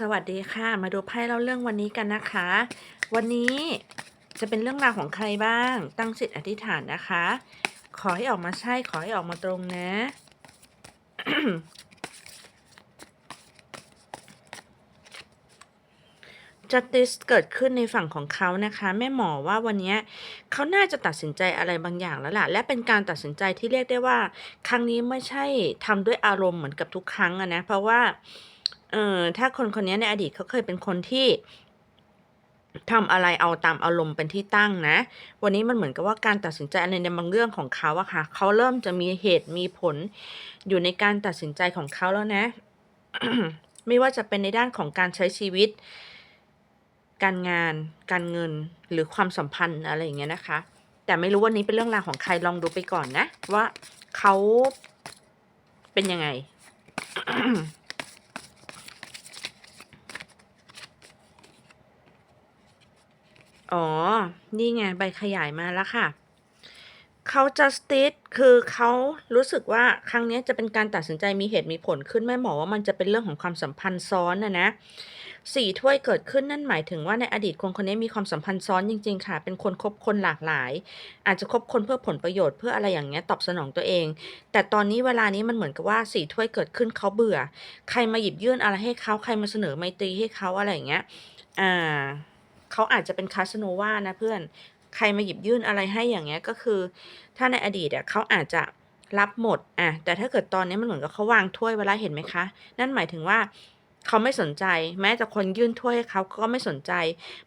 สวัสดีค่ะ มาดูไพ่เล่าเรื่องวันนี้กันนะคะ วันนี้จะเป็นเรื่องราวของใครบ้าง ตั้งจิตอธิษฐานนะคะ ขอให้ออกมาใช่ขอให้ออกมาตรงนะ justice เกิดขึ้นในฝั่งของเขานะคะ แม่หมอว่าวันนี้เขาน่าจะตัดสินใจอะไรบางอย่างแล้วล่ะ และเป็นการตัดสินใจที่เรียกได้ว่า ครั้งนี้ไม่ใช่ทำด้วยอารมณ์เหมือนกับทุกครั้งอะนะ เพราะว่า เออถ้าคนคนนี้ในอดีตเขาเคยเป็นคนที่ทำอะไรเอาตามอารมณ์เป็นที่ตั้งนะ วันนี้มันเหมือนกับว่าการตัดสินใจอะไรในบางเรื่องของเขาอะค่ะ เขาเริ่มจะมีเหตุมีผล อยู่ในการตัดสินใจของเขาแล้วนะ ไม่ว่าจะเป็นในด้านของการใช้ชีวิต การงาน การเงิน หรือความสัมพันธ์อะไรอย่างเงี้ยนะคะ แต่ไม่รู้วันนี้เป็นเรื่องราวของใครลองดูไปก่อนนะ ว่าเขาเป็นยังไง อ๋อ นี่ไงใบขยายมาแล้วค่ะ เขา justice คือเขารู้สึกว่าครั้งนี้จะเป็นการตัดสินใจมีเหตุมีผลขึ้นแม่หมอว่ามันจะเป็นเรื่องของความสัมพันธ์ซ้อนนะนะสี่ถ้วยเกิดขึ้นนั่นหมายถึงว่าในอดีตคนคนนี้มีความสัมพันธ์ซ้อนจริง ๆ ค่ะ เป็นคนคบคนหลากหลาย อาจจะคบคนเพื่อผลประโยชน์เพื่ออะไรอย่างเงี้ยตอบสนองตัวเอง แต่ตอนนี้เวลานี้มันเหมือนกับว่าสี่ถ้วยเกิดขึ้นเขาเบื่อ ใครมาหยิบยื่นอะไรให้เขาใครมาเสนอไมตรีให้เขาอะไรอย่างเงี้ย อ่า เขาอาจจะเป็นคาสโนวานะเพื่อนใครมาหยิบยื่นอะไรให้อย่างเงี้ยก็คือ ถ้าในอดีตอะเขาอาจจะรับหมดอะแต่ถ้าเกิดตอนนี้มันเหมือนกับเขาวางถ้วยไว้แล้วเห็นไหมคะ นั่นหมายถึงว่าเขาไม่สนใจ แม้แต่คนยื่นถ้วยให้เขาก็ไม่สนใจ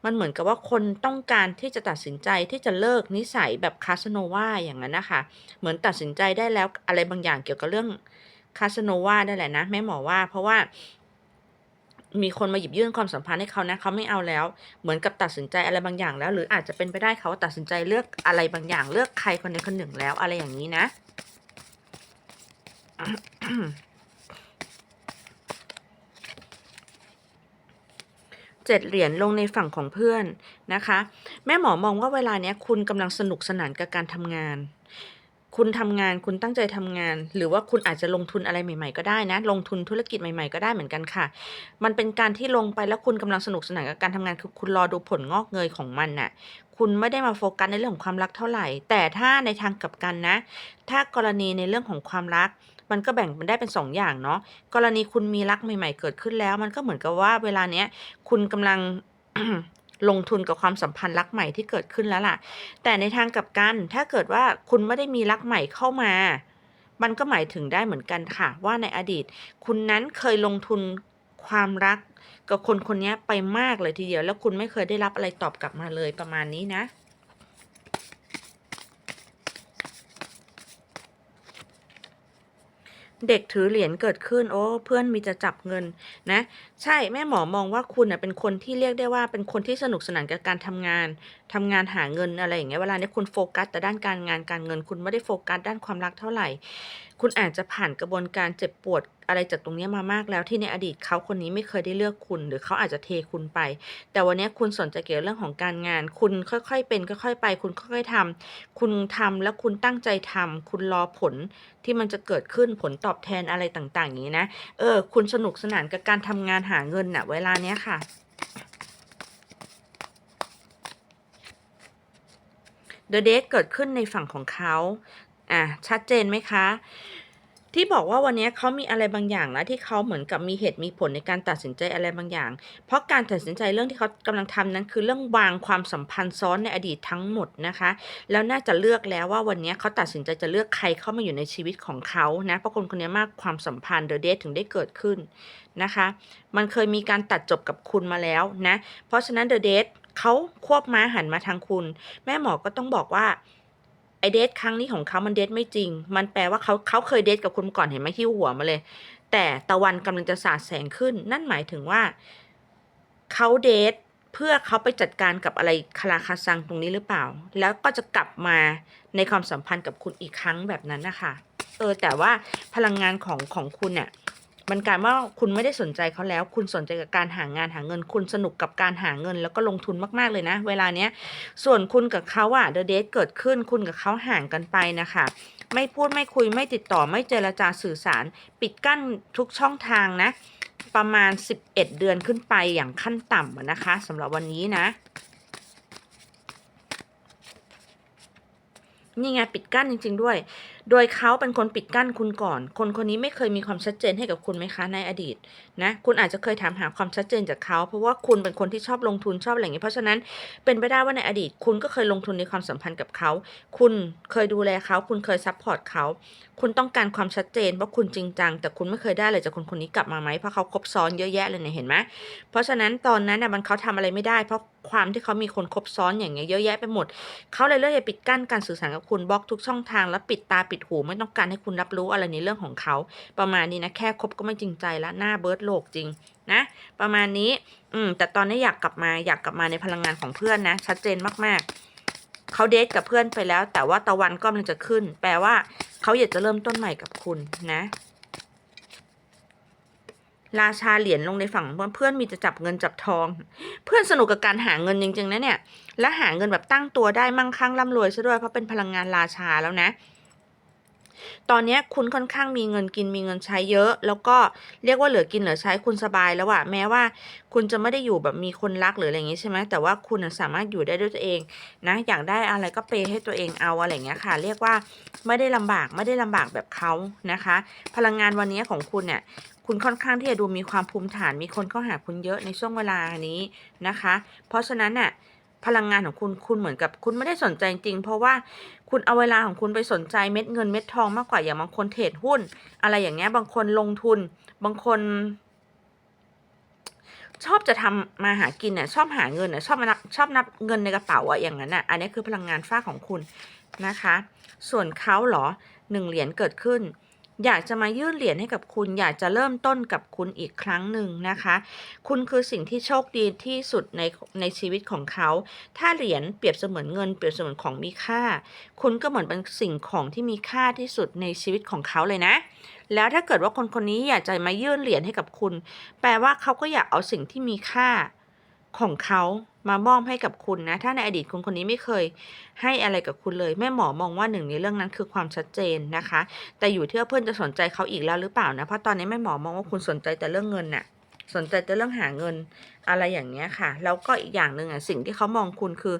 มันเหมือนกับว่าคนต้องการที่จะตัดสินใจที่จะเลิกนิสัยแบบคาสโนวาอย่างนั้นนะคะ เหมือนตัดสินใจได้แล้วอะไรบางอย่างเกี่ยวกับเรื่องคาสโนวาได้แหละนะแม่หมอว่า เพราะว่า มีคนมาหยิบยื่นความสัมพันธ์ให้เขานะเขาไม่เอาแล้ว เหมือนกับตัดสินใจอะไรบางอย่างแล้ว หรืออาจจะเป็นไปได้เขาตัดสินใจเลือกอะไรบางอย่าง เลือกใครคนใดคนหนึ่งแล้วอะไรอย่างนี้นะเจ็ดเหรียญลงในฝั่งของเพื่อนนะคะ แม่หมอมองว่าเวลาเนี้ยคุณกำลังสนุกสนานกับการทำงาน คุณทำงานคุณตั้งใจทำงาน หรือว่าคุณอาจจะลงทุนอะไรใหม่ๆก็ได้นะ ลงทุนธุรกิจใหม่ๆก็ได้เหมือนกันค่ะ มันเป็นการที่ลงไปแล้วคุณกำลังสนุกสนานกับการทำงานคือคุณรอดูผลงอกเงยของมันน่ะ คุณไม่ได้มาโฟกัสในเรื่องของความรักเท่าไหร่ แต่ถ้าในทางกลับกันนะ ถ้ากรณีในเรื่องของความรักมันก็แบ่งมันได้เป็นสองอย่างเนาะกรณีคุณมีรักใหม่ ๆ เกิดขึ้นแล้ว มันก็เหมือนกับว่าเวลาเนี้ยคุณกำลัง ลงทุนกับความสัมพันธ์รักใหม่ที่เกิดขึ้นแล้วล่ะ แต่ในทางกลับกันถ้าเกิดว่าคุณไม่ได้มีรักใหม่เข้ามา มันก็หมายถึงได้เหมือนกันค่ะ ว่าในอดีต คุณนั้นเคยลงทุนความรักกับคนคนนี้ไปมากเลยทีเดียว แล้วคุณไม่เคยได้รับอะไรตอบกลับมาเลยประมาณนี้นะ เด็กถือเหรียญเกิดขึ้น โอ้ เพื่อนมีจะจับเงินนะ ใช่แม่หมอมองว่าคุณน่ะเป็นคนที่เรียกได้ว่าเป็นคนที่สนุกสนานกับการทำงานทำงานหาเงินอะไรอย่างเงี้ยเวลานี้คุณโฟกัสแต่ด้านการงานการเงิน คุณไม่ได้โฟกัสด้านความรักเท่าไหร่ คุณอาจจะผ่านกระบวนการเจ็บปวดอะไรจากตรงนี้มามากแล้วที่ในอดีตเขาคนนี้ไม่เคยได้เลือกคุณ หรือเขาอาจจะเทคุณไป แต่วันนี้คุณสนใจเกี่ยวกับเรื่องของการงาน คุณค่อยๆเป็นค่อยๆไป คุณค่อยๆทำคุณทำแล้วคุณตั้งใจทำคุณรอผลที่มันจะเกิดขึ้นผลตอบแทนอะไรต่างๆ อย่างนี้นะเออ คุณสนุกสนานกับการทำงานหาเงินน่ะ เวลาเนี้ยค่ะ The Date เกิดขึ้นในฝั่งของเขา อะชัดเจนไหมคะ ที่บอกว่าวันนี้เขามีอะไรบางอย่างแล้วที่เขาเหมือนกับมีเหตุมีผลในการตัดสินใจอะไรบางอย่าง เพราะการตัดสินใจเรื่องที่เขากำลังทำนั้น คือเรื่องวางความสัมพันธ์ซ้อนในอดีตทั้งหมดนะคะ แล้วน่าจะเลือกแล้วว่าวันนี้เขาตัดสินใจจะเลือกใครเข้ามาอยู่ในชีวิตของเขานะเพราะคนคนนี้มากความสัมพันธ์เดอะเดทถึงได้เกิดขึ้นนะคะ มันเคยมีการตัดจบกับคุณมาแล้วนะ เพราะฉะนั้นเดอะเดทเขาควบม้าหันมาทางคุณ แม่หมอก็ต้องบอกว่า ไอเดทครั้งนี้ของเขามันเดทไม่จริง มันแปลว่าเขาเขาเคยเดทกับคุณมาก่อนเห็นไหมหิ้วหัวมาเลย แต่ตะวันกำลังจะสาดแสงขึ้น นั่นหมายถึงว่าเขาเดทเพื่อเขาไปจัดการกับอะไรคาราคาซังตรงนี้หรือเปล่า แล้วก็จะกลับมาในความสัมพันธ์กับคุณอีกครั้งแบบนั้นนะคะ เออแต่ว่าพลังงานของของคุณเนี่ย มันกลายว่าคุณไม่ได้สนใจเขาแล้ว คุณสนใจกับการหางานหาเงิน คุณสนุกกับการหาเงิน แล้วก็ลงทุนมากๆเลยนะ เวลาเนี้ย ส่วนคุณกับเขาอะเดอะเดทเกิดขึ้น คุณกับเขาห่างกันไปนะคะไม่พูดไม่คุยไม่ติดต่อไม่เจรจาสื่อสาร ปิดกั้นทุกช่องทางนะ ประมาณ 11 เดือนขึ้นไปอย่างขั้นต่ำนะคะสำหรับวันนี้นะนี่ไงปิดกั้นจริง ๆ ด้วย โดยเขาเป็นคนปิดกั้นคุณก่อน คนคนนี้ไม่เคยมีความชัดเจนให้กับคุณไหมคะในอดีตนะ คุณอาจจะเคยถามหาความชัดเจนจากเขา เพราะว่าคุณเป็นคนที่ชอบลงทุนชอบอะไรอย่างนี้ เพราะฉะนั้นเป็นไปได้ว่าในอดีต คุณก็เคยลงทุนในความสัมพันธ์กับเขา คุณเคยดูแลเขา คุณเคยซัพพอร์ตเขา คุณต้องการความชัดเจนว่าคุณจริงจัง แต่คุณไม่เคยได้เลยจากคนคนนี้กลับมาไหม เพราะเขาคบซ้อนเยอะแยะเลยเนี่ยเห็นไหมเพราะฉะนั้นตอนนั้นน่ะมันเขาทำอะไรไม่ได้ เพราะความที่เขามีคนคบซ้อนอย่างเงี้ยเยอะแยะไปหมด เขาเลยเลือกจะปิดกั้นการสื่อสารกับคุณบล็อกทุกช่องทางแล้วปิดตาปิดหูไม่ต้องการให้คุณรับรู้อะไรในเรื่องของเขา ประมาณนี้นะแค่คบก็ไม่จริงใจแล้วหน้าเบิร์ดโลกจริงนะประมาณนี้ อืมแต่ตอนนี้อยากกลับมาอยากกลับมาในพลังงานของเพื่อนนะ ชัดเจนมากๆ เขาเดทกับเพื่อนไปแล้ว แต่ว่าตะวันก็กำลังจะขึ้น แปลว่าเขาอยากจะเริ่มต้นใหม่กับคุณนะราชาเหรียญลงในฝั่งเพื่อนมีจะจับเงินจับทอง เพื่อนสนุกกับการหาเงินจริงๆนะเนี่ย และหาเงินแบบตั้งตัวได้มั่งคั่งร่ำรวยซะด้วยเพราะเป็นพลังงานราชาแล้วนะ ตอนนี้คุณค่อนข้างมีเงินกินมีเงินใช้เยอะ แล้วก็เรียกว่าเหลือกินเหลือใช้คุณสบายแล้วอะแม้ว่าคุณจะไม่ได้อยู่แบบมีคนรักหรืออะไรอย่างงี้ใช่ไหมแต่ว่าคุณสามารถอยู่ได้ด้วยตัวเองนะอยากได้อะไรก็เปย์ให้ตัวเองเอาอะไรเงี้ยค่ะ เรียกว่าไม่ได้ลำบากไม่ได้ลำบากแบบเขานะคะ พลังงานวันนี้ของคุณเนี่ยคุณค่อนข้างที่จะดูมีความภูมิฐานมีคนเข้าหาคุณเยอะในช่วงเวลานี้นะคะ เพราะฉะนั้นน่ะ พลังงานของคุณคุณเหมือนกับคุณไม่ได้สนใจจริง เพราะว่าคุณเอาเวลาของคุณไปสนใจเม็ดเงินเม็ดทองมากกว่าอย่างบางคนเทรดหุ้น อะไรอย่างเงี้ยบางคนลงทุน บางคน ชอบจะทำมาหากินเนี่ยชอบหาเงินเนี่ยชอบนับชอบนับเงินในกระเป๋าอะอย่างนั้นอะอันนี้คือพลังงานฝ้าของคุณนะคะ ส่วนเขาเหรอหนึ่งเหรียญเกิดขึ้น อยากจะมายื่นเหรียญให้กับคุณ อยากจะเริ่มต้นกับคุณอีกครั้งหนึ่งนะคะ คุณคือสิ่งที่โชคดีที่สุดในในชีวิตของเขา ถ้าเหรียญเปรียบเสมือนเงินเปรียบเสมือนของมีค่า คุณก็เหมือนเป็นสิ่งของที่มีค่าที่สุดในชีวิตของเขาเลยนะ แล้วถ้าเกิดว่าคนคนนี้อยากจะมายื่นเหรียญให้กับคุณ แปลว่าเขาก็อยากเอาสิ่งที่มีค่า ของเขามามอบให้กับคุณนะ ถ้าในอดีตคุณคนนี้ไม่เคยให้อะไรกับคุณเลย แม่หมอมองว่าหนึ่งในเรื่องนั้นคือความชัดเจนนะคะ แต่อยู่ที่ว่าเพื่อนจะสนใจเขาอีกแล้วหรือเปล่านะ เพราะตอนนี้แม่หมอมองว่าคุณสนใจแต่เรื่องเงินน่ะ สนใจแต่เรื่องหาเงินอะไรอย่างเงี้ยค่ะ แล้วก็อีกอย่างหนึ่งอะสิ่งที่เขามองคุณคือ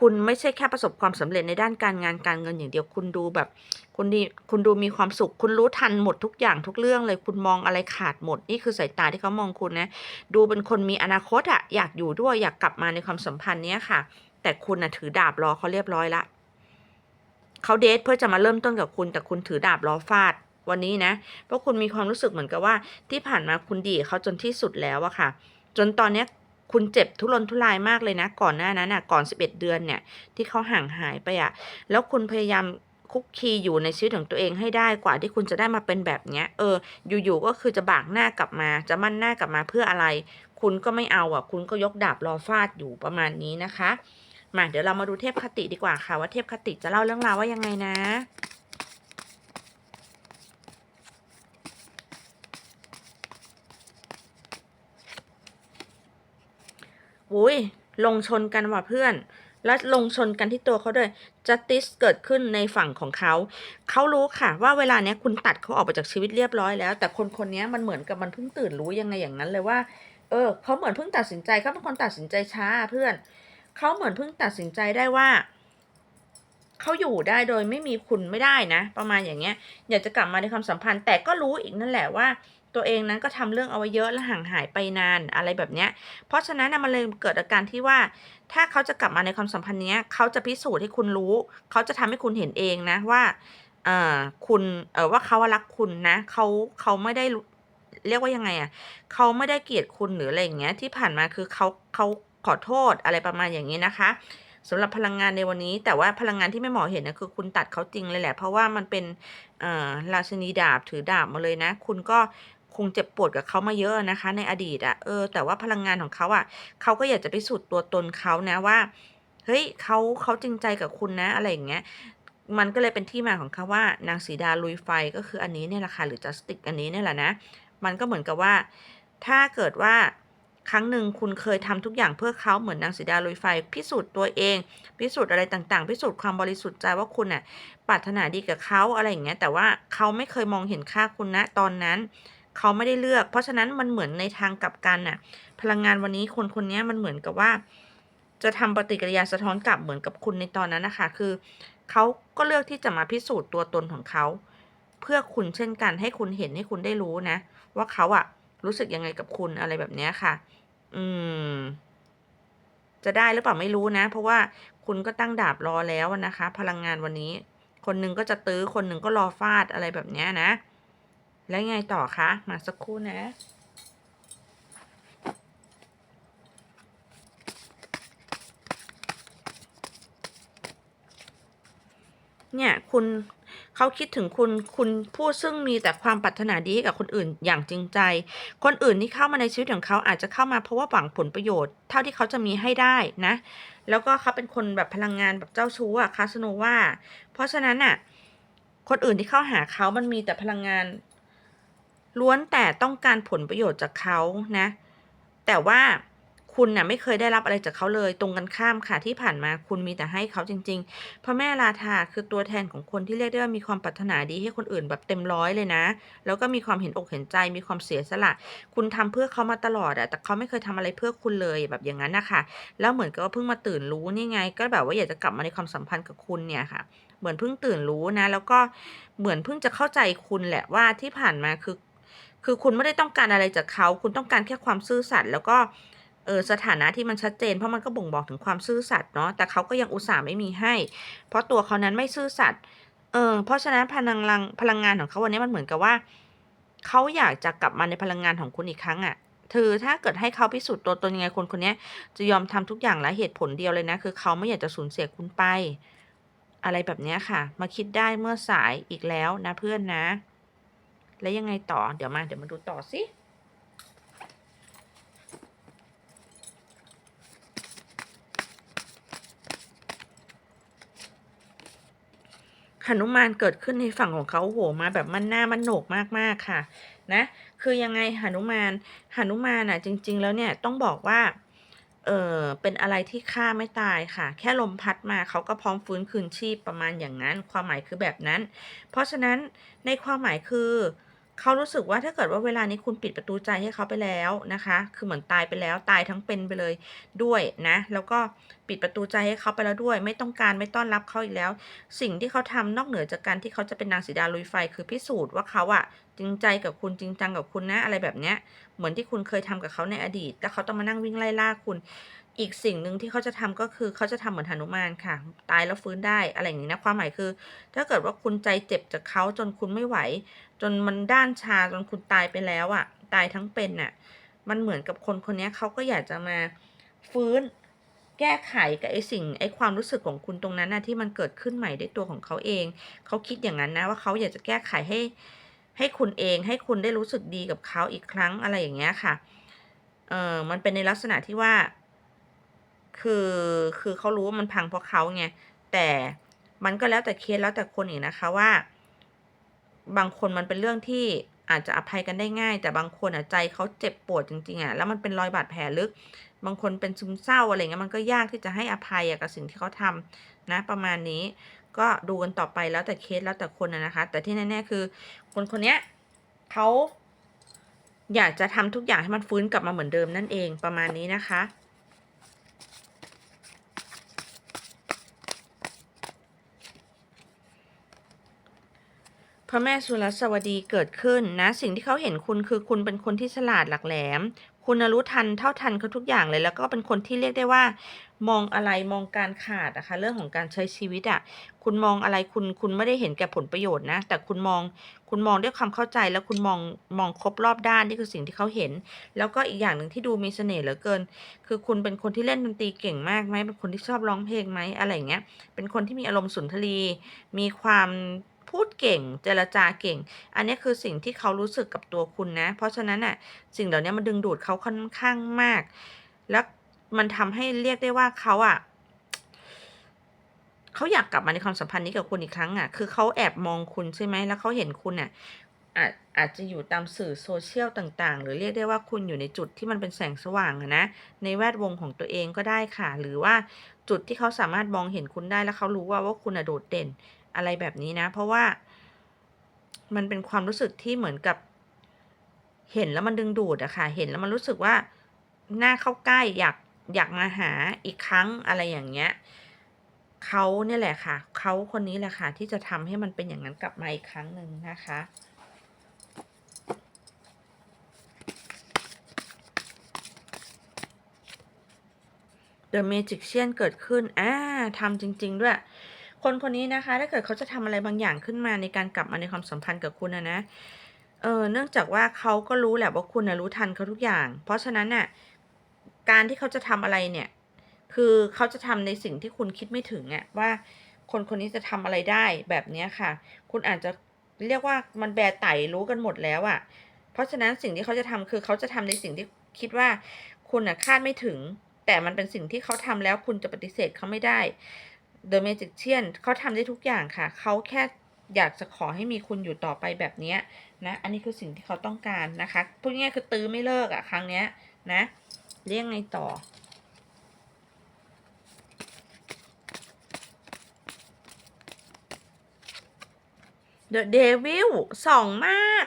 คุณไม่ใช่แค่ประสบความสำเร็จในด้านการงานการเงินอย่างเดียว คุณดูแบบ คุณดีคุณดูมีความสุข คุณรู้ทันหมดทุกอย่างทุกเรื่องเลย คุณมองอะไรขาดหมด นี่คือสายตาที่เขามองคุณนะ ดูเป็นคนมีอนาคตอะอยากอยู่ด้วย อยากกลับมาในความสัมพันธ์เนี้ยค่ะ แต่คุณน่ะถือดาบรอเขาเรียบร้อยละเขาเดทเพื่อจะมาเริ่มต้นกับคุณ แต่คุณถือดาบรอฟาดวันนี้นะ เพราะคุณมีความรู้สึกเหมือนกับว่า ที่ผ่านมาคุณดีเขาจนที่สุดแล้วอะค่ะ จนตอนเนี้ยคุณเจ็บทุรนทุรายมากเลยนะ ก่อนหน้านั้นนะก่อน 11 เดือนเนี่ย ที่เขาห่างหายไปอะแล้วคุณพยายาม คุกคีอยู่ในชีวิตของตัวเองให้ได้กว่าที่คุณจะได้มาเป็นแบบเนี้ย เออ อยู่ๆก็คือจะบากหน้ากลับมา จะมั่นหน้ากลับมาเพื่ออะไร คุณก็ไม่เอาอะ คุณก็ยกดาบรอฟาดอยู่ประมาณนี้นะคะ มาเดี๋ยวเรามาดูเทพคติดีกว่าค่ะว่าเทพคติจะเล่าเรื่องราวว่ายังไงนะอุ้ยลงชนกันว่ะเพื่อน แล้วลงชนกันที่ตัวเขาด้วย justice เกิดขึ้นในฝั่งของเขา เขารู้ค่ะว่าเวลาเนี้ยคุณตัดเขาออกไปจากชีวิตเรียบร้อยแล้ว แต่คนคนนี้มันเหมือนกับมันเพิ่งตื่นรู้ยังไงอย่างนั้นเลยว่า เออเขาเหมือนเพิ่งตัดสินใจเขาเป็นคนตัดสินใจช้าเพื่อน เขาเหมือนเพิ่งตัดสินใจได้ว่าเขาอยู่ได้โดยไม่มีคุณไม่ได้นะ ประมาณอย่างเงี้ย อยากจะกลับมาในความสัมพันธ์แต่ก็รู้อีกนั่นแหละว่า ตัวเองนั้นก็ทำเรื่องเอาไว้เยอะและห่างหายไปนานอะไรแบบเนี้ย เพราะฉะนั้นนะมันเลยเกิดอาการที่ว่า ถ้าเขาจะกลับมาในความสัมพันธ์เนี้ยเขาจะพิสูจน์ให้คุณรู้ เขาจะทำให้คุณเห็นเองนะว่าเอ่อคุณเอ่อว่าเขารักคุณนะเขาเขาไม่ได้เรียกว่ายังไงอะเขาไม่ได้เกลียดคุณหรืออะไรอย่างเงี้ยที่ผ่านมาคือเขาเขาขอโทษอะไรประมาณอย่างงี้นะคะสำหรับพลังงานในวันนี้ แต่ว่าพลังงานที่แม่หมอเห็นนะคือคุณตัดเขาจริงเลยแหละ เพราะว่ามันเป็นราชนีดาบถือดาบมาเลยนะ คุณก็ คงเจ็บปวดกับเขามาเยอะนะคะ ในอดีตอะเออแต่ว่าพลังงานของเขาอะเขาก็อยากจะพิสูจน์ตัวตนเขานะว่าเฮ้ยเขาเขาจริงใจกับคุณนะอะไรอย่างเงี้ยมันก็เลยเป็นที่มาของคำว่านางสีดาลุยไฟก็คืออันนี้เนี่ยแหละค่ะหรือ justice อันนี้เนี่ยแหละนะ มันก็เหมือนกับว่า ถ้าเกิดว่าครั้งหนึ่งคุณเคยทำทุกอย่างเพื่อเขาเหมือนนางสีดาลุยไฟ พิสูจน์ตัวเอง พิสูจน์อะไรต่างๆ พิสูจน์ความบริสุทธิ์ใจว่าคุณน่ะปรารถนาดีกับเขาอะไรอย่างเงี้ยแต่ว่าเขาไม่เคยมองเห็นค่าคุณนะตอนนั้น เขาไม่ได้เลือก เพราะฉะนั้นมันเหมือนในทางกลับกันน่ะ พลังงานวันนี้คนคนนี้มันเหมือนกับว่า จะทำปฏิกิริยาสะท้อนกลับเหมือนกับคุณในตอนนั้นนะคะ คือเขาก็เลือกที่จะมาพิสูจน์ตัวตนของเขาเพื่อคุณเช่นกัน ให้คุณเห็นให้คุณได้รู้นะ ว่าเขาอะรู้สึกยังไงกับคุณอะไรแบบนี้ค่ะ อืม จะได้หรือเปล่าไม่รู้นะ เพราะว่าคุณก็ตั้งดาบรอแล้วนะคะ พลังงานวันนี้ คนหนึ่งก็จะตื้อคนหนึ่งก็รอฟาดอะไรแบบนี้นะ แล้วไงต่อคะ มาสักครู่นะ เนี่ยคุณเขาคิดถึงคุณคุณผู้ซึ่งมีแต่ความปรารถนาดีกับคนอื่นอย่างจริงใจ คนอื่นที่เข้ามาในชีวิตของเขาอาจจะเข้ามาเพราะว่าหวังผลประโยชน์เท่าที่เขาจะมีให้ได้นะ แล้วก็เขาเป็นคนแบบพลังงานแบบเจ้าชู้อะคาสโนว่าเพราะฉะนั้นอะคนอื่นที่เข้าหาเขามันมีแต่พลังงาน ล้วนแต่ต้องการผลประโยชน์จากเขานะ แต่ว่าคุณน่ะไม่เคยได้รับอะไรจากเขาเลย ตรงกันข้ามค่ะที่ผ่านมาคุณมีแต่ให้เขาจริงๆพระแม่ราธาคือตัวแทนของคนที่เรียกได้ว่ามีความปรารถนาดีให้คนอื่นแบบเต็มร้อยเลยนะ แล้วก็มีความเห็นอกเห็นใจมีความเสียสละ คุณทำเพื่อเขามาตลอดอะแต่เขาไม่เคยทำอะไรเพื่อคุณเลยแบบอย่างนั้นนะคะแล้วเหมือนกับว่าเพิ่งมาตื่นรู้นี่ไง ก็แบบว่าอยากจะกลับมาในความสัมพันธ์กับคุณเนี่ยค่ะ เหมือนเพิ่งตื่นรู้นะ แล้วก็เหมือนเพิ่งจะเข้าใจคุณแหละว่าที่ผ่านมาคือ คือคุณไม่ได้ต้องการอะไรจากเขา คุณต้องการแค่ความซื่อสัตย์แล้วก็เออสถานะที่มันชัดเจน เพราะมันก็บ่งบอกถึงความซื่อสัตย์เนาะแต่เขาก็ยังอุตส่าห์ไม่มีให้ เพราะตัวเขานั้นไม่ซื่อสัตย์เออเพราะฉะนั้นพลังลังพลังงานของเขาวันนี้มันเหมือนกับว่าเขาอยากจะกลับมาในพลังงานของคุณอีกครั้งอะ่ะคือถ้าเกิดให้เขาพิสูจน์ตัวตนยังไงคนคนนี้จะยอมทำทุกอย่างและเหตุผลเดียวเลยนะ คือเขาไม่อยากจะสูญเสียคุณไป อะไรแบบนี้ค่ะ มาคิดได้เมื่อสายอีกแล้วนะเพื่อนนะ แล้วยังไงต่อ เดี๋ยวมา เดี๋ยวมาดูต่อสิ หนุมานเกิดขึ้นในฝั่งของเขาโหมาแบบมันหน้ามันโหนกมากๆค่ะ นะ คือยังไงหนุมานหนุมานอะ จริง ๆ แล้วเนี่ยต้องบอกว่าเออเป็นอะไรที่ฆ่าไม่ตายค่ะ แค่ลมพัดมาเขาก็พร้อมฟื้นคืนชีพประมาณอย่างนั้น ความหมายคือแบบนั้น เพราะฉะนั้นในความหมายคือ เขารู้สึกว่าถ้าเกิดว่าเวลานี้คุณปิดประตูใจให้เขาไปแล้วนะคะ คือเหมือนตายไปแล้วตายทั้งเป็นไปเลยด้วยนะ แล้วก็ปิดประตูใจให้เขาไปแล้วด้วย ไม่ต้องการไม่ต้อนรับเขาอีกแล้ว สิ่งที่เขาทำนอกเหนือจากการที่เขาจะเป็นนางสีดาลุยไฟ คือพิสูจน์ว่าเขาอะจริงใจกับคุณจริงจังกับคุณนะอะไรแบบเนี้ย เหมือนที่คุณเคยทำกับเขาในอดีตแล้วเขาต้องมานั่งวิ่งไล่ล่าคุณ อีกสิ่งหนึ่งที่เขาจะทำก็คือเขาจะทำเหมือนหนุมานค่ะ ตายแล้วฟื้นได้อะไรอย่างนี้นะความหมายคือ ถ้าเกิดว่าคุณใจเจ็บจากเขาจนคุณไม่ไหว จนมันด้านชาจนคุณตายไปแล้วอะ่ะ ตายทั้งเป็นน่ะ มันเหมือนกับคนคนนี้เขาก็อยากจะมาฟื้นแก้ไขกับไอ้สิ่งไอ้ความรู้สึกของคุณตรงนั้นนะที่มันเกิดขึ้นใหม่ด้วยตัวของเขาเอง เขาคิดอย่างนั้นนะว่าเขาอยากจะแก้ไขให้ ให้คุณเองให้คุณได้รู้สึกดีกับเขาอีกครั้งอะไรอย่างเงี้ยค่ะเออมันเป็นในลักษณะที่ว่า คือคือเขารู้ว่ามันพังเพราะเขาไงแต่มันก็แล้วแต่เคสแล้วแต่คนอีกนะคะว่า บางคนมันเป็นเรื่องที่อาจจะอภัยกันได้ง่าย แต่บางคนอะใจเขาเจ็บปวดจริงๆอะแล้วมันเป็นรอยบาดแผลลึก บางคนเป็นซึมเศร้าอะไรเงี้ยมันก็ยากที่จะให้อภัยกับสิ่งที่เขาทำนะ ประมาณนี้ ก็ดูกันต่อไปแล้วแต่เคสแล้วแต่คนนะคะ แต่ที่แน่ๆคือ คนคนนี้เขาอยากจะทำทุกอย่างให้มันฟื้นกลับมาเหมือนเดิมนั่นเองประมาณนี้นะคะ ระแม่สุรสวดีเกิดขึ้นนะสิ่งที่เขาเห็นคุณคือคุณเป็นคนที่ฉลาดหลักแหลม คุณรู้ทันเท่าทันเขาทุกอย่างเลย แล้วก็เป็นคนที่เรียกได้ว่า มองอะไรมองการขาดนะคะเรื่องของการใช้ชีวิตอะ่ะคุณมองอะไรคุณคุณไม่ได้เห็นแก่ผลประโยชน์นะ แต่คุณมองคุณมองด้วยความเข้าใจแล้วคุณมองมองครบรอบด้านนี่คือสิ่งที่เขาเห็น แล้วก็อีกอย่างหนึ่งที่ดูมีเสน่ห์เหลือเกิน คือคุณเป็นคนที่เล่นดนตรีเก่งมากไหมเป็นคนที่ชอบร้องเพลงไหมอะไรเงี้ยเป็นคนที่มีอารมณ์สุนทรีมีความ พูดเก่ง เจรจาเก่ง อันนี้คือสิ่งที่เขารู้สึกกับตัวคุณนะ เพราะฉะนั้นอะสิ่งเหล่านี้มันดึงดูดเขาค่อนข้างมาก แล้วมันทำให้เรียกได้ว่าเขาอะเขาอยากกลับมาในความสัมพันธ์นี้กับคุณอีกครั้งอะ คือเขาแอบมองคุณใช่ไหม แล้วเขาเห็นคุณอะอาจอาจจะอยู่ตามสื่อโซเชียลต่างๆ หรือเรียกได้ว่าคุณอยู่ในจุดที่มันเป็นแสงสว่างนะ ในแวดวงของตัวเองก็ได้ค่ะ หรือว่าจุดที่เขาสามารถมองเห็นคุณได้แล้วเขารู้ว่าว่าคุณโดดเด่น อะไรแบบนี้นะ เพราะว่า มันเป็นความรู้สึกที่เหมือนกับ เห็นแล้วมันดึงดูดอะค่ะ เห็นแล้วมันรู้สึกว่าหน่าเข้าใกล้อยากอยากมาหาอีกครั้งอะไรอย่างเงี้ยเขาเนี่ยแหละค่ะเขาคนนี้แหละค่ะ ที่จะทำให้มันเป็นอย่างนั้นกลับมาอีกครั้งหนึ่งนะคะ The Magician เกิดขึ้นอ่าทำจริง ๆ ด้วย คนคนนี้นะคะ ถ้าเกิดเขาจะทำอะไรบางอย่างขึ้นมาในการกลับมาในความสัมพันธ์กับคุณนะนะเออเนื่องจากว่าเขาก็รู้แหละว่าคุณนะรู้ทันเขาทุกอย่าง เพราะฉะนั้นน่ะการที่เขาจะทำอะไรเนี่ย คือเขาจะทำในสิ่งที่คุณคิดไม่ถึงอะว่าคนคนนี้จะทำอะไรได้แบบเนี้ยค่ะ คุณอาจจะเรียกว่ามันแบไต่รู้กันหมดแล้วอะเพราะฉะนั้นสิ่งที่เขาจะทำคือเขาจะทำในสิ่งที่คิดว่าคุณอะคาดไม่ถึง แต่มันเป็นสิ่งที่เขาทำแล้วคุณจะปฏิเสธเขาไม่ได้ The Magician เขาทำได้ทุกอย่างค่ะ เขาแค่อยากจะขอให้มีคุณอยู่ต่อไปแบบเนี้ยนะ อันนี้คือสิ่งที่เขาต้องการนะคะ พูดง่ายคือตื้อไม่เลิกอะครั้งเนี้ยนะ เรียกไงต่อ The Devil ส่องมาก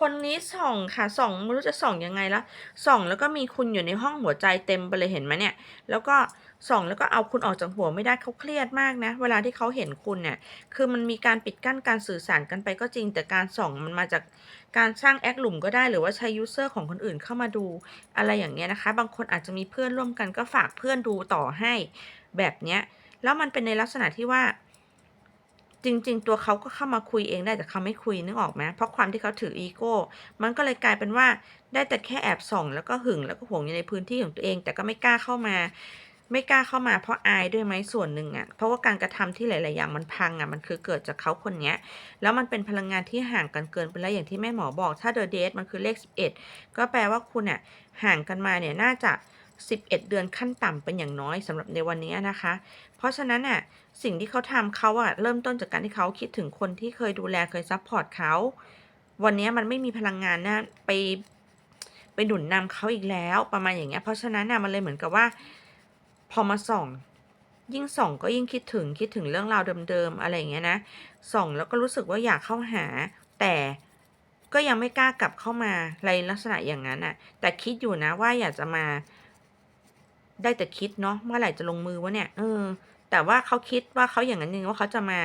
คนนี้ส่องค่ะส่องไม่รู้จะส่องยังไงละส่องแล้วก็มีคุณอยู่ในห้องหัวใจเต็มไปเลยเห็นไหมเนี่ย แล้วก็ ส่องแล้วก็เอาคุณออกจากหัวไม่ได้เขาเครียดมากนะ เวลาที่เขาเห็นคุณเนี่ย คือมันมีการปิดกั้นการสื่อสารกันไปก็จริง แต่การส่องมันมาจากการสร้างแอคหลุมก็ได้หรือว่าใช้ยูเซอร์ของคนอื่นเข้ามาดูอะไรอย่างเงี้ยนะคะ บางคนอาจจะมีเพื่อนร่วมกันก็ฝากเพื่อนดูต่อให้แบบเนี้ย แล้วมันเป็นในลักษณะที่ว่า จริง ๆ ตัวเขาก็เข้ามาคุยเองได้แต่เขาไม่คุยนึกออกไหมเพราะความที่เขาถืออีโก้ มันก็เลยกลายเป็นว่าได้แต่แค่แอบส่อง แล้วก็หึงแล้วก็หวงอยู่ในพื้นที่ของตัวเอง แต่ก็ไม่กล้าเข้ามา ไม่กล้าเข้ามาเพราะอายด้วยไหมส่วนหนึ่งอะ่ะเพราะว่าการกระทำที่หลาย ๆ อย่างมันพังอะ่ะมันคือเกิดจากเขาคนเนี้ย แล้วมันเป็นพลังงานที่ห่างกันเกินไปแล้วอย่างที่แม่หมอบอก ถ้าเดอะเดทมันคือเลข 11 ก็แปลว่าคุณอะห่างกันมาเนี่ยน่าจะ 11 เดือนขั้นต่ำเป็นอย่างน้อยสำหรับในวันนี้นะคะ เพราะฉะนั้นน่ะสิ่งที่เขาทำเขาอะเริ่มต้นจากการที่เขาคิดถึงคนที่เคยดูแลเคยซัพพอร์ตเขาวันนี้มันไม่มีพลังงานนะไปไปหนุนนำเขาอีกแล้วประมาณอย่างเงี้ยเพราะฉะนั้นน่ะมันเลยเหมือนกับว่า พอมาส่อง ยิ่งส่องก็ยิ่งคิดถึงคิดถึงเรื่องราวเดิมๆอะไรอย่างเงี้ยนะส่องแล้วก็รู้สึกว่าอยากเข้าหา แต่ก็ยังไม่กล้ากลับเข้ามาในลักษณะอย่างนั้นอะแต่คิดอยู่นะว่าอยากจะมา ได้แต่คิดเนาะเมื่อไหร่จะลงมือวะเนี่ยเออแต่ว่าเขาคิดว่าเขาอย่างนั้นจริงว่าเขาจะมา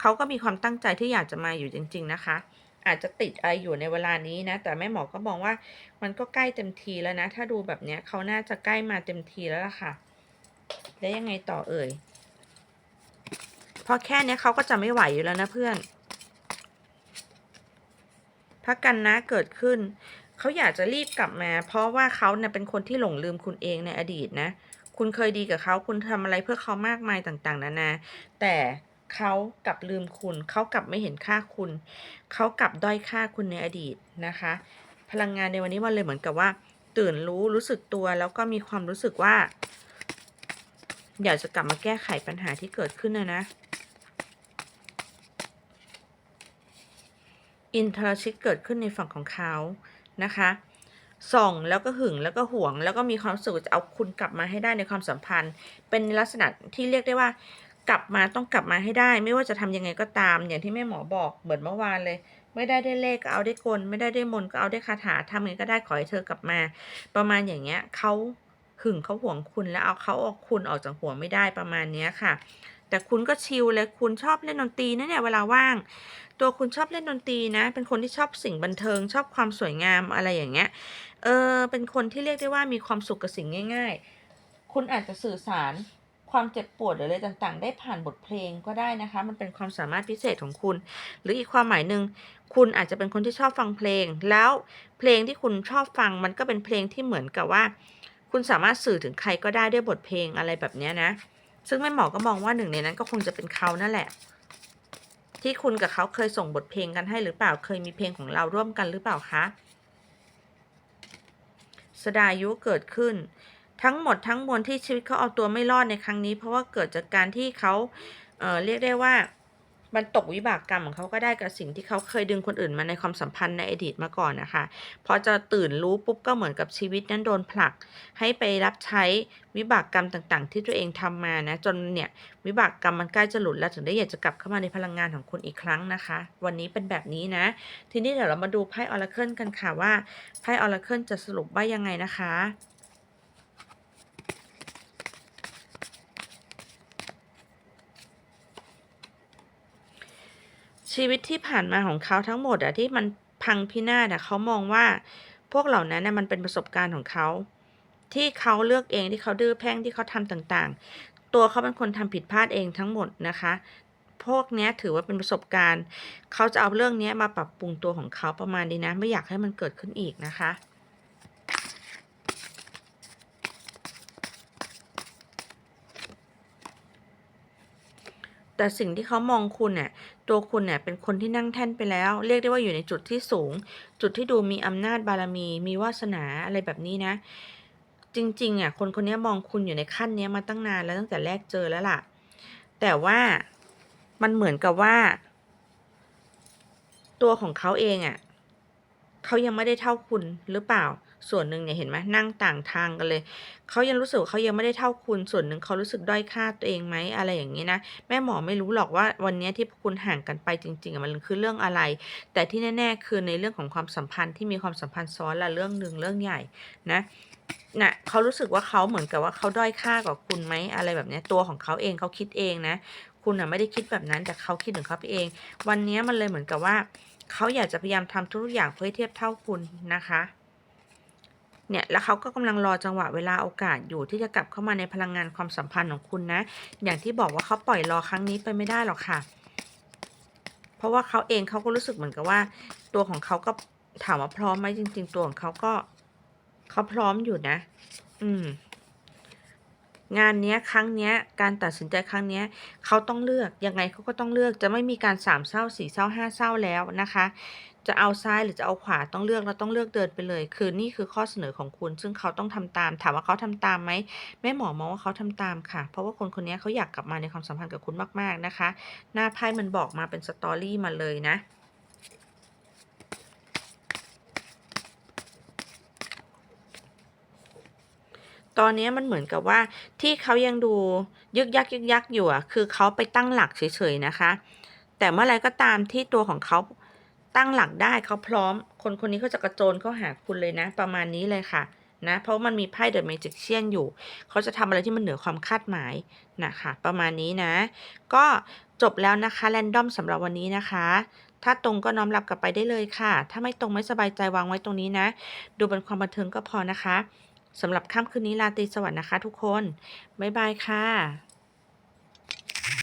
เขาก็มีความตั้งใจที่อยากจะมาอยู่จริง ๆ นะคะ อาจจะติดอะไรอยู่ในเวลานี้นะ แต่แม่หมอก็มองว่า มันก็ใกล้เต็มทีแล้วนะ ถ้าดูแบบเนี้ยเขาน่าจะใกล้มาเต็มทีแล้วล่ะค่ะ แล้วยังไงต่อเอ่ยพราะแค่นี้เขาก็จะไม่ไหวอยู่แล้วนะเพื่อนพักกันนะเกิดขึ้น เขาอยากจะรีบกลับมา เพราะว่าเขาเนี่ยเป็นคนที่หลงลืมคุณเองในอดีตนะ คุณเคยดีกับเขาคุณทำอะไรเพื่อเขามากมายต่างๆนานา แต่เขากลับลืมคุณ เขากลับไม่เห็นค่าคุณ เขากลับด้อยค่าคุณในอดีตนะคะ พลังงานในวันนี้มันเลยเหมือนกับว่า ตื่นรู้รู้สึกตัวแล้วก็มีความรู้สึกว่า อยากจะกลับมาแก้ไขปัญหาที่เกิดขึ้นนะนะ อินทรชิตเกิดขึ้นในฝั่งของเขานะคะส่องแล้วก็หึงแล้วก็ห่วง แล้วก็มีความสึกจะเอาคุณกลับมาให้ได้ในความสัมพันธ์ เป็นลักษณะที่เรียกได้ว่า กลับมาต้องกลับมาให้ได้ ไม่ว่าจะทำยังไงก็ตาม อย่างที่แม่หมอบอกเหมือนเมื่อวานเลย ไม่ได้ได้เลขก็เอาได้กล ไม่ได้ได้มนก็เอาได้คาถาทำยังไงก็ได้ขอให้เธอกลับมา ประมาณอย่างเงี้ยเขา หึงเขาห่วงคุณแล้วเอาเขาเอาคุณออกจากหัวไม่ได้ประมาณนี้ค่ะ แต่คุณก็ชิลเลยคุณชอบเล่นดนตรีนะเนี่ยเวลาว่าง ตัวคุณชอบเล่นดนตรีนะ เป็นคนที่ชอบสิ่งบันเทิง ชอบความสวยงามอะไรอย่างเงี้ย เออเป็นคนที่เรียกได้ว่ามีความสุขกับสิ่งง่าย ๆ คุณอาจจะสื่อสารความเจ็บปวดหรืออะไรต่างๆ ได้ผ่านบทเพลงก็ได้นะคะ มันเป็นความสามารถพิเศษของคุณ หรืออีกความหมายหนึ่งคุณอาจจะเป็นคนที่ชอบฟังเพลง แล้วเพลงที่คุณชอบฟังมันก็เป็นเพลงที่เหมือนกับว่า คุณสามารถสื่อถึงใครก็ได้ด้วยบทเพลงอะไรแบบนี้นะ ซึ่งแม่หมอก็มองว่าหนึ่งในนั้นก็คงจะเป็นเขานั่นแหละ ที่คุณกับเขาเคยส่งบทเพลงกันให้หรือเปล่า เคยมีเพลงของเราร่วมกันหรือเปล่าคะสดายุเกิดขึ้น ทั้งหมดทั้งมวลที่ชีวิตเขาเอาตัวไม่รอดในครั้งนี้ เพราะว่าเกิดจากการที่เขาเเรียกได้ว่า มันตกวิบากกรรมของเขาก็ได้กับสิ่งที่เขาเคยดึงคนอื่นมาในความสัมพันธ์ในอดีตมาก่อนนะคะ พอจะตื่นรู้ปุ๊บก็เหมือนกับชีวิตนั้นโดนผลัก ให้ไปรับใช้วิบากกรรมต่างๆ ที่ตัวเองทำมานะ จนเนี่ยวิบากกรรมมันใกล้จะหลุดแล้วถึงได้อยากจะกลับเข้ามาในพลังงานของคุณอีกครั้งนะคะ วันนี้เป็นแบบนี้นะ ทีนี้เดี๋ยวเรามาดูไพ่ออราเคิลกันค่ะว่าไพ่ออราเคิลจะสรุปว่ายังไงนะคะ ชีวิตที่ผ่านมาของเขาทั้งหมดอะที่มันพังพินาศอะเขามองว่า พวกเหล่านั้นน่ะมันเป็นประสบการณ์ของเขา ที่เขาเลือกเองที่เขาดื้อแพ่งที่เขาทำต่างๆ ตัวเขาเป็นคนทำผิดพลาดเองทั้งหมดนะคะ พวกนี้ถือว่าเป็นประสบการณ์ เขาจะเอาเรื่องนี้มาปรับปรุงตัวของเขาประมาณนี้นะ ไม่อยากให้มันเกิดขึ้นอีกนะคะแต่สิ่งที่เขามองคุณเนี่ย ตัวคุณเนี่ยเป็นคนที่นั่งแท่นไปแล้ว เรียกได้ว่าอยู่ในจุดที่สูง จุดที่ดูมีอำนาจบารมี มีวาสนาอะไรแบบนี้นะ จริงๆอะคนคนนี้มองคุณอยู่ในขั้นเนี้ยมาตั้งนานแล้วตั้งแต่แรกเจอแล้วล่ะ แต่ว่ามันเหมือนกับว่า ตัวของเขาเองอะเขายังไม่ได้เท่าคุณหรือเปล่า ส่วนหนึ่งเนี่ยเห็นไหมนั่งต่างทางกันเลย เขายังรู้สึกว่าเขายังไม่ได้เท่าคุณส่วนหนึ่งเขารู้สึกด้อยค่าตัวเองไหมอะไรอย่างนี้นะแม่หมอไม่รู้หรอกว่าวันนี้ที่คุณห่างกันไปจริงๆมันคือเรื่องอะไร แต่ที่แน่ๆคือในเรื่องของความสัมพันธ์ที่มีความสัมพันธ์ซ้อนละเรื่องหนึ่งเรื่องใหญ่นะน่ะเขารู้สึกว่าเขาเหมือนกับว่าเขาด้อยค่ากว่าคุณไหมอะไรแบบนี้ตัวของเขาเองเขาคิดเองนะ คุณอะไม่ได้คิดแบบนั้นแต่เขาคิดถึงเขาเอง วันนี้มันเลยเหมือนกับว่า เขาอยากจะพยายามทำทุกอย่างเพื่อเทียบเท่าคุณนะคะ เนี่ยแล้วเขาก็กำลังรอจังหวะเวลาโอกาสอยู่ที่จะกลับเข้ามาในพลังงานความสัมพันธ์ของคุณนะ อย่างที่บอกว่าเขาปล่อยรอครั้งนี้ไปไม่ได้หรอกค่ะ เพราะว่าเขาเองเขาก็รู้สึกเหมือนกับว่า ตัวของเขาก็ถามว่าพร้อมไหมจริง ๆ ตัวของเขาก็เขาพร้อมอยู่นะ อืม งานเนี้ย ครั้งเนี้ย การตัดสินใจครั้งเนี้ย เขาต้องเลือกยังไงเขาก็ต้องเลือกจะไม่มีการสามเศร้าสี่เศร้าห้าเศร้าแล้วนะคะ จะเอาซ้ายหรือจะเอาขวาต้องเลือกแล้วต้องเลือกเดินไปเลย คือนี่คือข้อเสนอของคุณ ซึ่งเขาต้องทำตาม ถามว่าเขาทำตามไหมแม่หมอมองว่าเขาทำตามค่ะ เพราะว่าคนคนนี้เขาอยากกลับมาในความสัมพันธ์กับคุณมากๆนะคะ หน้าไพ่มันบอกมาเป็นสตอรี่มาเลยนะตอนนี้มันเหมือนกับว่าที่เขายังดูยึกยักยึกยักอยู่อะคือเขาไปตั้งหลักเฉยๆนะคะ แต่เมื่อไรก็ตามที่ตัวของเขา ตั้งหลักได้เขาพร้อม คนคนนี้เขาจะกระโจนเข้าหาคุณเลยนะ ประมาณนี้เลยค่ะนะเพราะมันมีไพ่เดอะเมจิกเชียนอยู่ เขาจะทำอะไรที่มันเหนือความคาดหมายนะคะ ประมาณนี้นะ ก็จบแล้วนะคะแรนดอมสำหรับวันนี้นะคะ ถ้าตรงก็น้อมรับกลับไปได้เลยค่ะ ถ้าไม่ตรงไม่สบายใจวางไว้ตรงนี้นะ ดูเป็นความบันเทิงก็พอนะคะสำหรับค่ำคืนนี้ราตรีสวัสดิ์นะคะทุกคน บ๊ายบายค่ะ